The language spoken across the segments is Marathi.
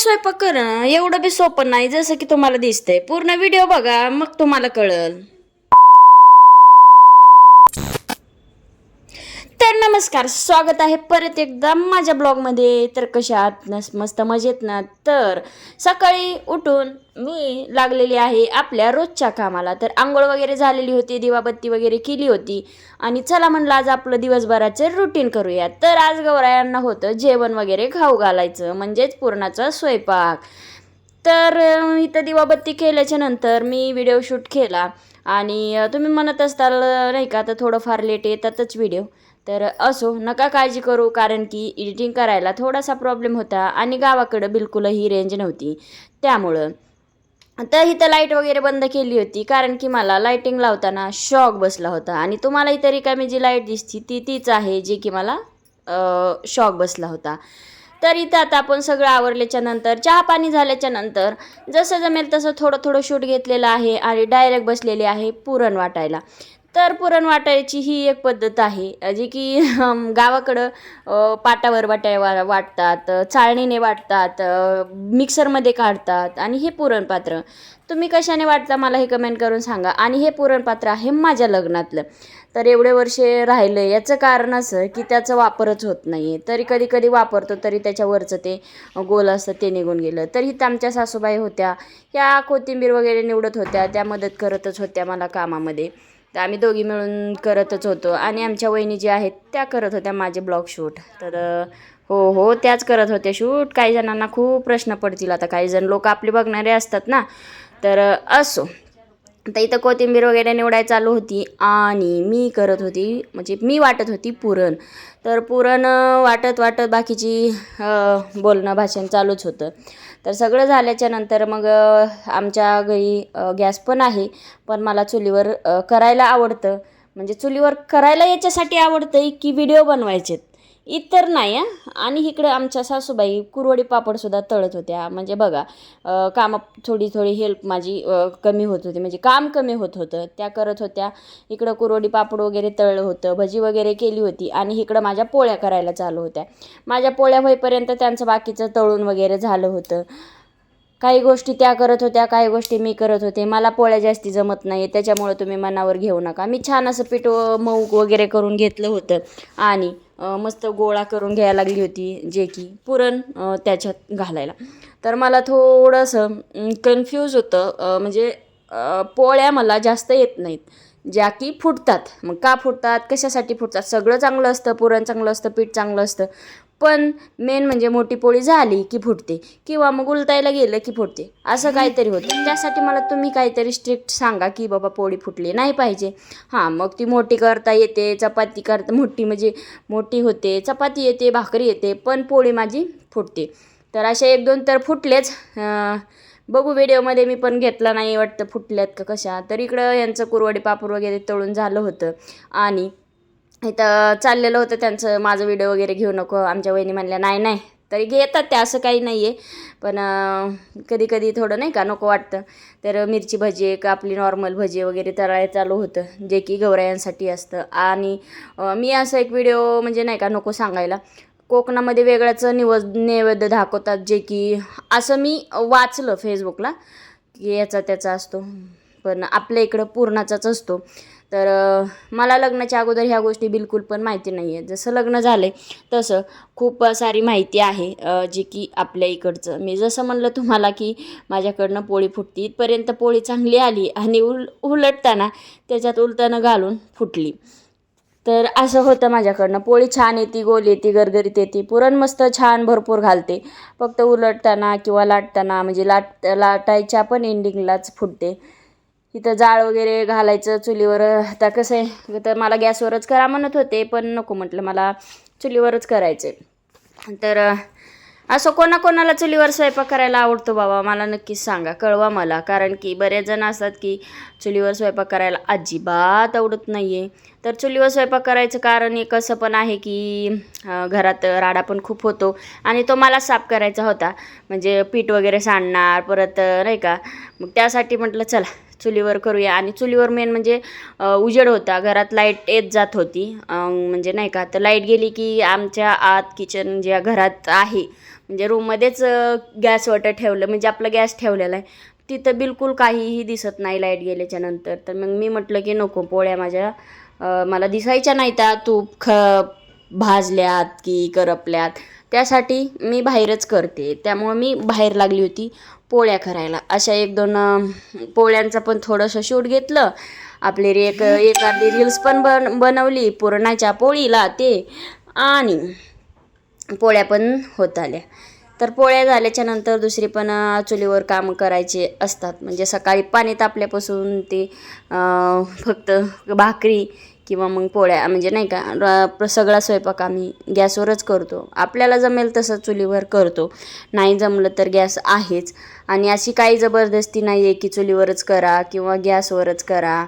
स्वयंपाक करणं एवढं बी सोपं नाही जसं की तुम्हाला दिसतंय. पूर्ण व्हिडिओ बघा मग तुम्हाला कळल. तर नमस्कार स्वागत आहे परत एकदा माझ्या ब्लॉगमध्ये. तर कशा नस मस्त मजेत ना? तर सकाळी उठून मी लागलेली आहे आपल्या रोजच्या कामाला. तर आंघोळ वगैरे झालेली होती दिवाबत्ती वगैरे केली होती. आणि चला म्हणलं आज आपलं दिवसभराचं रुटीन करूया तर आज गौरायांना होतं जेवण वगैरे खाऊ घालायचं म्हणजेच पूर्णाचा स्वयंपाक. तर इथं दिवाबत्ती केल्याच्यानंतर मी व्हिडिओ शूट केला. आणि तुम्ही म्हणत असताल नाही का आता थोडंफार लेट येतातच व्हिडिओ तर असो नका काळजी करू कारण की एडिटिंग करायला थोडासा प्रॉब्लेम होता आणि गावाकडं बिलकुलही रेंज नव्हती. त्यामुळं तर इथं लाइट वगैरे बंद केली होती कारण की मला लाईटिंग लावताना शॉक बसला होता. आणि तुम्हाला इतर रिकामी जी लाइट दिसती ती तीच आहे जी की मला शॉक बसला होता. तर इथं आता आपण सगळं आवरल्याच्या नंतर चहा पाणी झाल्याच्यानंतर जसं जमेल तसं थोडं थोडं शूट घेतलेलं आहे आणि डायरेक्ट बसलेले आहे पुरण वाटायला. तर पुरण वाटायची ही एक पद्धत आहे जी की गावाकडं पाटावर वाटाय वा वाटतात चाळणीने वाटतात मिक्सरमध्ये काढतात आणि हे पुरणपात्र तुम्ही कशाने वाटता मला हे कमेंट करून सांगा. आणि हे पुरणपात्र आहे माझ्या लग्नातलं. तर एवढे वर्षे राहिलं. याचं कारण असं की त्याचा वापरच होत नाही आहे तरी कधी कधी वापरतो तरी त्याच्यावरचं ते गोल असतं ते निघून गेलं. तर आमच्या सासूबाई होत्या. ह्या कोथिंबीर वगैरे निवडत होत्या. त्या मदत करतच होत्या मला कामामध्ये. तर आम्ही दोघी मिळून करतच होतो. आणि आमच्या वहिनी ज्या आहेत त्या करत होत्या माझे ब्लॉग शूट. तर हो हो त्याच करत होत्या शूट. काही जणांना खूप प्रश्न पडतील आता. काही जण लोक आपले बघणारे असतात ना. तर असो. तर इथं कोथिंबीर वगैरे निवडाय चालू होती आणि मी करत होती म्हणजे मी वाटत होती पुरण. तर पुरण वाटत वाटत बाकीची बोलणं भाषण चालूच होतं. तर सगळं झाल्याच्यानंतर मग आमच्या घरी गॅस पण आहे पण मला चुलीवर करायला आवडतं. म्हणजे चुलीवर करायला याच्यासाठी आवडतं की व्हिडिओ बनवायचेत? इतर नाही आणि इकडं आमच्या सासूबाई कुरवडी पापडसुद्धा तळत होत्या. म्हणजे बघा काम थोडी थोडी हेल्प माझी कमी होत होती. म्हणजे काम कमी होत होतं. त्या करत होत्या. इकडं कुरवडी पापड वगैरे तळलं होतं. भजी वगैरे केली होती. आणि इकडं माझ्या पोळ्या करायला चालू होत्या. माझ्या पोळ्या होईपर्यंत त्यांचं बाकीचं तळून वगैरे झालं होतं. काही गोष्टी त्या करत होत्या काही गोष्टी मी करत होते. मला पोळ्या जास्ती जमत नाही त्याच्यामुळं तुम्ही मनावर घेऊ नका. मी छान असं पीठ मऊ वगैरे करून घेतलं होतं. आणि मस्त गोळा करून घ्यायला लागली होती जे की पुरण त्याच्यात घालायला. तर मला थोडंसं कन्फ्यूज होतं म्हणजे पोळ्या मला जास्त येत नाहीत ज्या की फुटतात. मग का फुटतात? कशासाठी फुटतात? सगळं चांगलं असतं पुरण चांगलं असतं पीठ चांगलं असतं. पण मेन म्हणजे मोठी पोळी झाली की फुटते किंवा मग उलटायला गेलं की फुटते. असं काहीतरी होतं. त्यासाठी मला तुम्ही काहीतरी स्ट्रिक्ट सांगा की बाबा पोळी फुटली नाही पाहिजे. हां मग ती मोठी करता येते चपाती करता मोठी म्हणजे मोठी होते चपाती येते भाकरी येते पण पोळी माझी फुटते. तर असे एक दोन तर फुटलेच. बघू व्हिडिओमध्ये मी पण घेतला नाही वाटतं फुटल्यात का कशा. तर इकडं यांचं कुरवडी पापूर वगैरे तळून झालं होतं. आणि इथं चाललेलं होतं त्यांचं माझं व्हिडिओ वगैरे घेऊ नको आमच्या वहिनी म्हणल्या नाही नाही. तरी घेतात ते असं काही नाही आहे पण कधी कधी थोडं नाही का नको वाटतं. तर मिरची भजी एक आपली नॉर्मल भजी वगैरे तळाय चालू होतं जे की गौरायांसाठी असतं. आणि मी असं एक व्हिडिओ म्हणजे नाही का नको सांगायला. कोकणामध्ये वेगळ्याचं निवद नैवेद्य दाखवतात जे की असं मी वाचलं फेसबुकला की याचा त्याचा असतो. पण आपल्या इकडं पूर्णाचाच असतो. तर मला लग्नाच्या अगोदर ह्या गोष्टी बिलकुल पण माहिती नाही आहे जसं लग्न झालं आहे तसं खूप सारी माहिती आहे जी की आपल्या इकडचं. मी जसं म्हणलं तुम्हाला की माझ्याकडनं पोळी फुटती इथपर्यंत पोळी चांगली आली आणि उल उलटताना त्याच्यात उलटानं घालून फुटली. तर असं होतं माझ्याकडनं. पोळी छान येते गोल येते गरगरीत येते पुरण मस्त छान भरपूर घालते. फक्त उलटताना किंवा लाटताना म्हणजे लाट लाटायच्या पण एंडिंगलाच फुटते. इथं जाळ वगैरे घालायचं चुलीवर. आता कसं आहे तर मला गॅसवरच करा म्हणत होते पण नको म्हटलं मला चुलीवरच करायचं आहे तर असं कोणाकोणाला चुलीवर स्वयंपाक करायला आवडतो बाबा मला नक्कीच सांगा कळवा मला. कारण की बरेच जण असतात की चुलीवर स्वयंपाक करायला अजिबात आवडत नाही आहे तर चुलीवर स्वयंपाक करायचं कारण एक असं पण आहे की घरात राडा पण खूप होतो आणि तो मला साफ करायचा होता. म्हणजे पीठ वगैरे सांडणार परत नाही का? मग त्यासाठी म्हटलं चला चुलीवर करूया. आणि चुलीवर मेन म्हणजे उजेड होता. घरात लाइट येत जात होती. म्हणजे नाही का? तर लाइट गेली की आमच्या आत किचन ज्या घरात आहे म्हणजे रूममध्येच गॅस वाटर ठेवलं. म्हणजे आपलं गॅस ठेवलेला आहे. तिथं बिलकुल काहीही दिसत नाही लाइट गेल्याच्यानंतर. तर मग मी म्हटलं की नको पोळ्या माझ्या मला दिसायच्या नाही त्या तूप ख भाजल्यात की करपल्यात. त्यासाठी मी बाहेरच करते. त्यामुळं मी बाहेर लागली होती. पोळ्या करायला. अशा एक दोन पोळ्यांचं पण थोडंसं शूट घेतलं. आपली रे एक एक अर्धी रील्स पण बन बनवली. पुरणाच्या पोळीला ते आणि पोळ्या पण होत आल्या. तर पोळ्या झाल्याच्यानंतर दुसरी पण चुलीवर काम करायचे असतात. म्हणजे सकाळी पाणी तापल्यापासून ते फक्त भाकरी किंवा मग पोळ्या म्हणजे नाही का र- सगळा स्वयंपाक आम्ही गॅसवरच करतो. आपल्याला जमेल तसं चुलीवर करतो. नाही जमलं तर गॅस आहेच. आणि अशी काही जबरदस्ती नाही आहे की चुलीवरच करा किंवा गॅसवरच करा.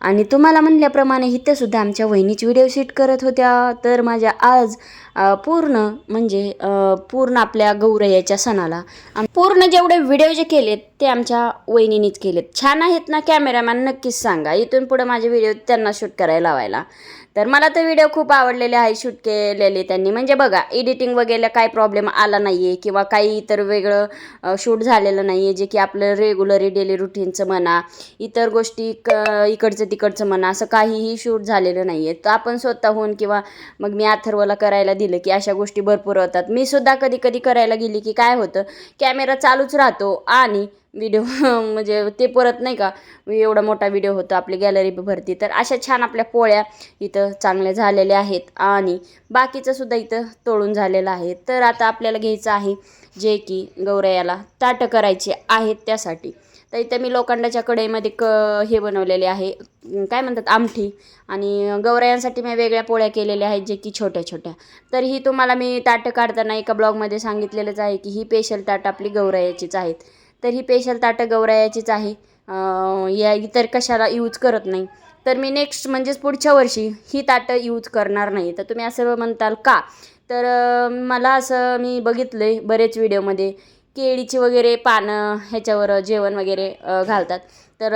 आणि तुम्हाला म्हणल्याप्रमाणे इथे सुद्धा आमच्या वहिनीची व्हिडिओ शूट करत होत्या. तर माझ्या आज पूर्ण म्हणजे पूर्ण आपल्या गौरयाच्या सणाला पूर्ण जेवढे व्हिडिओ जे केलेत ते आमच्या वहिनीनीच केलेत. छान आहेत ना कॅमेरामॅन नक्कीच सांगा. इथून पुढे माझे व्हिडिओ त्यांना शूट करायला लावायला. तर मला तर व्हिडिओ खूप आवडलेले आहे शूट केलेले त्यांनी. म्हणजे बघा एडिटिंग वगैरे काय प्रॉब्लेम आला नाही आहे किंवा काही इतर वेगळं शूट झालेलं नाही आहे जे की आपलं रेग्युलरी डेली रुटीनचं म्हणा इतर गोष्टी क इकडचं तिकडचं म्हणा असं काहीही शूट झालेलं नाही आहे तर आपण स्वतःहून किंवा मग मी अथर्वला करायला दिलं की अशा गोष्टी भरपूर होतात. मी सुद्धा कधी कधी करायला गेली की काय होतं कॅमेरा चालूच राहतो आणि व्हिडिओ म्हणजे ते परत नाही का एवढा मोठा व्हिडिओ होतो आपली गॅलरी भरती. तर अशा छान आपल्या पोळ्या इथं चांगल्या झालेल्या आहेत आणि बाकीचं सुद्धा इथं तोडून झालेलं आहे. तर आता आपल्याला घ्यायचं आहे जे की गौरयाला ताटं करायचे आहेत त्यासाठी. तर इथं मी लोखंडाच्या कढईमध्ये क हे बनवलेले आहे. काय म्हणतात आमठी. आणि गौरयांसाठी मी वेगळ्या पोळ्या केलेल्या आहेत जे की छोट्या छोट्या. तर ही तुम्हाला मी ताटं काढताना एका ब्लॉगमध्ये सांगितलेलंच आहे की ही पेशल ताटं आपली गौरायाचीच आहेत. तर ही पेशल ताटं गौरायाचीच आहे. या इतर कशाला यूज करत नाही. तर मी नेक्स्ट म्हणजेच पुढच्या वर्षी ही ताटं यूज करणार नाही. तर तुम्ही असं म्हणताल का? तर मला असं मी बघितलं आहे बरेच व्हिडिओमध्ये केळीची वगैरे पानं ह्याच्यावर जेवण वगैरे घालतात. तर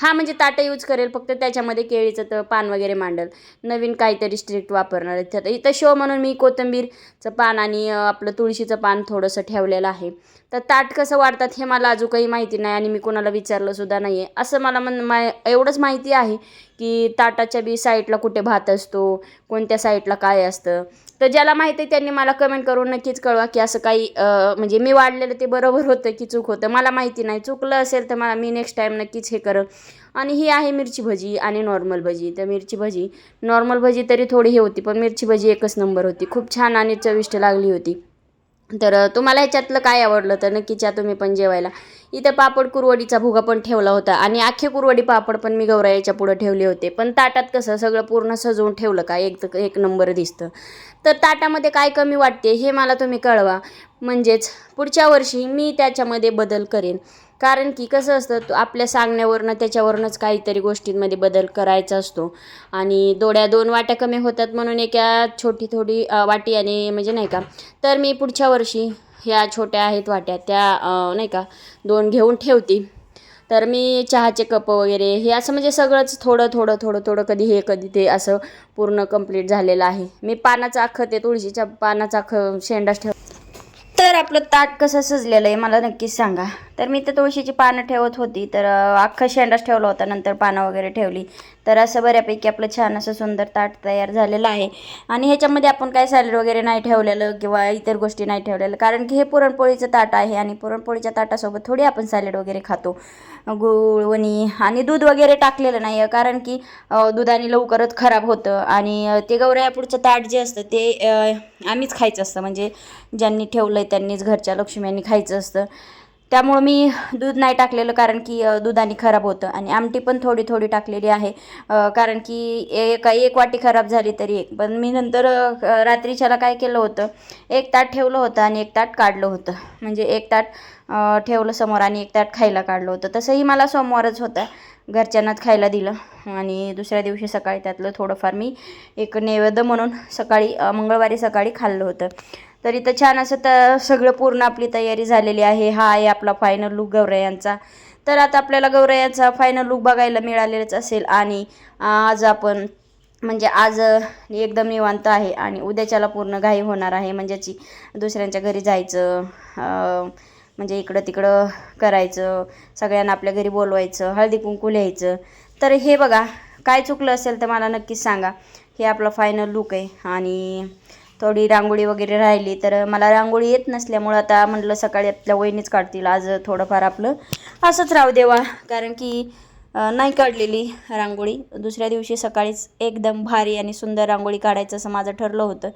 हा म्हणजे ताटं यूज करेल फक्त त्याच्यामध्ये केळीचं तर पान वगैरे मांडल. नवीन काहीतरी स्ट्रिक्ट वापरणार आहे तर इथं शो म्हणून मी कोथिंबीरचं पान आणि आपलं तुळशीचं पान थोडंसं ठेवलेलं आहे. तर ताट कसं वाढतात हे मला अजून काही माहिती नाही आणि मी कोणाला विचारलं सुद्धा नाही आहे असं मला मन मा एवढंच माहिती आहे की ताटाच्या बी साईडला कुठे भात असतो कोणत्या साईडला काय असतं. तर ज्याला माहिती आहे त्यांनी मला कमेंट करून नक्कीच कळवा की असं काही म्हणजे मी वाढलेलं ते बरोबर होतं की चूक होतं. मला माहिती नाही. चुकलं असेल तर मला मी नेक्स्ट टाईम नक्कीच हे करं आणि ही आहे मिरची भजी आणि नॉर्मल भजी. तर मिरची भजी नॉर्मल भजी तरी थोडी हे होती पण मिरची भजी एकच नंबर होती. खूप छान आणि चविष्ट लागली होती. तर तुम्हाला ह्याच्यातलं काय आवडलं तर नक्कीच्या तुम्ही पण जेवायला. इथं पापड कुरवडीचा भुगा पण ठेवला होता आणि आखे कुरवडी पापड पण मी गौरायाच्या पुढं ठेवले होते. पण ताटात कसं सगळं पूर्ण सजवून ठेवलं का एक एक नंबर दिसतं. तर ताटामध्ये काय कमी वाटते हे मला तुम्ही कळवा. म्हणजेच पुढच्या वर्षी मी त्याच्यामध्ये बदल करेन. कारण की कसं असतं आपल्या सांगण्यावरनं त्याच्यावरूनच काहीतरी गोष्टींमध्ये बदल करायचा असतो. आणि दोड्या दोन वाट्या कमी होतात म्हणून एका छोटी थोडी वाटी आणि म्हणजे नाही का तर मी पुढच्या वर्षी ह्या छोट्या आहेत वाट्या त्या नाही का दोन घेऊन ठेवते. तर मी चहाचे कप वगैरे हे असं म्हणजे सगळंच थोडं थोडं थोडं थोडं कधी हे कधी ते असं पूर्ण कंप्लीट झालेलं आहे. मी पानाचं अख्खं ते तुळशीच्या पानाचं अख्खं शेंडाच ठेव तर आपलं ताट कसं सजलेलं आहे मला नक्कीच सांगा. तर मी तर तुळशीची पानं ठेवत होती तर अख्खा शेंडाच ठेवला होता नंतर पानं वगैरे ठेवली. तर असं बऱ्यापैकी आपलं छान असं सुंदर ताट तयार झालेलं आहे. आणि ह्याच्यामध्ये आपण काय सॅलड वगैरे नाही ठेवलेलं किंवा इतर गोष्टी नाही ठेवलेलं कारण की हे पुरणपोळीचं ताट आहे आणि पुरणपोळीच्या ताटासोबत थोडी आपण सॅलड वगैरे खातो. गुळ वणी आणि दूध वगैरे टाकलेलं नाही आहे कारण की दुधाने लवकरच खराब होतं. आणि ते गौऱ्या पुढचं ताट जे असतं ते आम्हीच खायचं असतं. म्हणजे ज्यांनी ठेवलं आहे त्यांनीच घरच्या लक्ष्म्यांनी खायचं असतं. त्यामुळं मी दूध नाही टाकलेलं कारण की दुधाने खराब होतं. आणि आमटी पण थोडी थोडी टाकलेली आहे. कारण की एक एक वाटी खराब झाली तरी एक. पण मी नंतर रात्रीच्याला काय केलं होतं एक ताट ठेवलं होतं आणि एक ताट काढलं होतं. म्हणजे एक ताट ठेवलं समोर आणि एक ताट खायला काढलं होतं. तसंही मला सोमवारच होता. घरच्यांनाच खायला दिलं. आणि दुसऱ्या दिवशी सकाळी त्यातलं थोडंफार मी एक नैवेद्य म्हणून सकाळी मंगळवारी सकाळी खाल्लं होतं. तर इथं छान असं तर सगळं पूर्ण आपली तयारी झालेली आहे. हा आहे आपला फायनल लुक गौरयांचा तर आता आपल्याला गौरयांचा फायनल लुक बघायला मिळालेलाच असेल आणि आज आपण म्हणजे आज एकदम निवांत आहे आणि उद्याच्याला पूर्ण घाई होणार आहे. म्हणजेची दुसऱ्यांच्या घरी जायचं म्हणजे इकडं तिकडं करायचं सगळ्यांना आपल्या घरी बोलवायचं हळदी कुंकू लिहायचं. तर हे बघा काय चुकलं असेल तर मला नक्कीच सांगा. हे आपलं फायनल लुक आहे आणि थोडी रांगोळी वगैरे राहिली तर मला रांगोळी येत नसल्यामुळं आता म्हटलं सकाळी आपल्या वहिनीच काढतील आज थोडंफार आपलं. असंच राहू देवा कारण की नाही काढलेली रांगोळी. दुसऱ्या दिवशी सकाळीच एकदम भारी आणि सुंदर रांगोळी काढायचं असं माझं ठरलं होतं.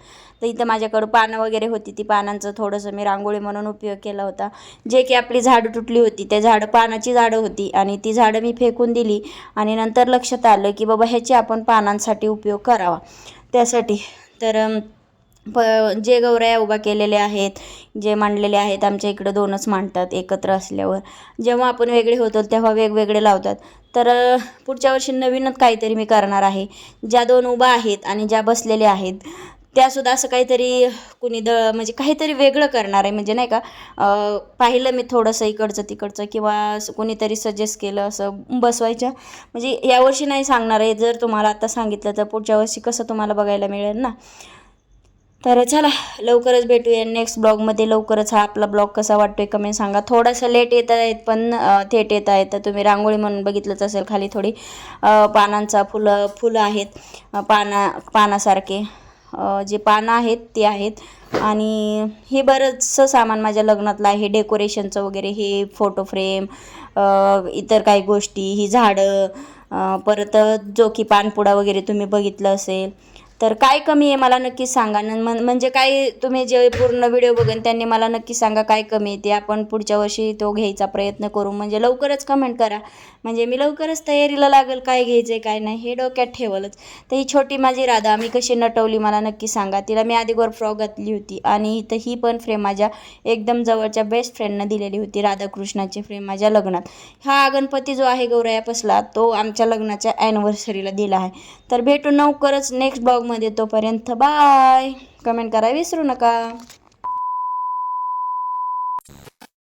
तर इथं माझ्याकडं पानं वगैरे होती ती पानांचं थोडंसं मी रांगोळी म्हणून उपयोग केला होता. जे की आपली झाडं तुटली होती ते झाडं पानाची झाडं होती आणि ती झाडं मी फेकून दिली आणि नंतर लक्षात आलं की बाबा ह्याची आपण पानांसाठी उपयोग करावा. त्यासाठी तर प जे गौऱ्या उभा केलेल्या आहेत जे मांडलेले आहेत आमच्या इकडं दोनच मांडतात एकत्र असल्यावर. जेव्हा आपण वेगळे होतो तेव्हा वेगवेगळे लावतात. तर पुढच्या वर्षी नवीनच काहीतरी मी करणार आहे. ज्या दोन उभा आहेत आणि ज्या बसलेल्या आहेत त्यासुद्धा असं काहीतरी कुणी द म्हणजे काहीतरी वेगळं करणार आहे. म्हणजे नाही का पाहिलं मी थोडंसं इकडचं तिकडचं किंवा असं कोणीतरी सजेस्ट केलं असं बसवायच्या. म्हणजे यावर्षी नाही सांगणार आहे. जर तुम्हाला आता सांगितलं तर पुढच्या वर्षी कसं तुम्हाला बघायला मिळेल ना? तर चला लवकरच भेटूया नेक्स्ट ब्लॉगमध्ये लवकरच हा आपला ब्लॉग कसा वाटतोय कमेंट सांगा. थोडासा लेट येत आहेत पण थेट येत आहेत. तर तुम्ही रांगोळी म्हणून बघितलंच असेल खाली थोडी. पानांचा फुलं फुलं आहेत. पाना पानासारखे. जे पानं आहेत ते आहेत. आणि हे बरंचसं सामान माझ्या लग्नातलं आहे. डेकोरेशनचं वगैरे हे फोटो फ्रेम इतर काही गोष्टी ही झाडं परत जो की पानपुडा वगैरे तुम्ही बघितलं असेल. तर काय कमी आहे मला नक्की सांगा. न म्हणजे काय तुम्ही जे पूर्ण व्हिडिओ बघेन त्यांनी मला नक्की सांगा काय कमी आहे ते. आपण पुढच्या वर्षी तो घ्यायचा प्रयत्न करू. म्हणजे लवकरच कमेंट करा. म्हणजे मी लवकरच तयारीला लागेल काय घ्यायचं आहे काय नाही. हे डोक्यात ठेवलंच. तर ही छोटी माझी राधा मी कशी नटवली मला नक्की सांगा. तिला मी आधीवर फ्रॉक घातली होती आणि इथं ही पण फ्रेम माझ्या एकदम जवळच्या बेस्ट फ्रेंडनं दिलेली होती राधाकृष्णाची फ्रेम माझ्या लग्नात. हा गणपती जो आहे गौराया पसला तो आमच्या लग्नाच्या ॲनिव्हर्सरीला दिला आहे. तर भेटू लवकरच नेक्स्ट ब्लॉगमध्ये तोपर्यंत बाय. कमेंट करा विसरू नका.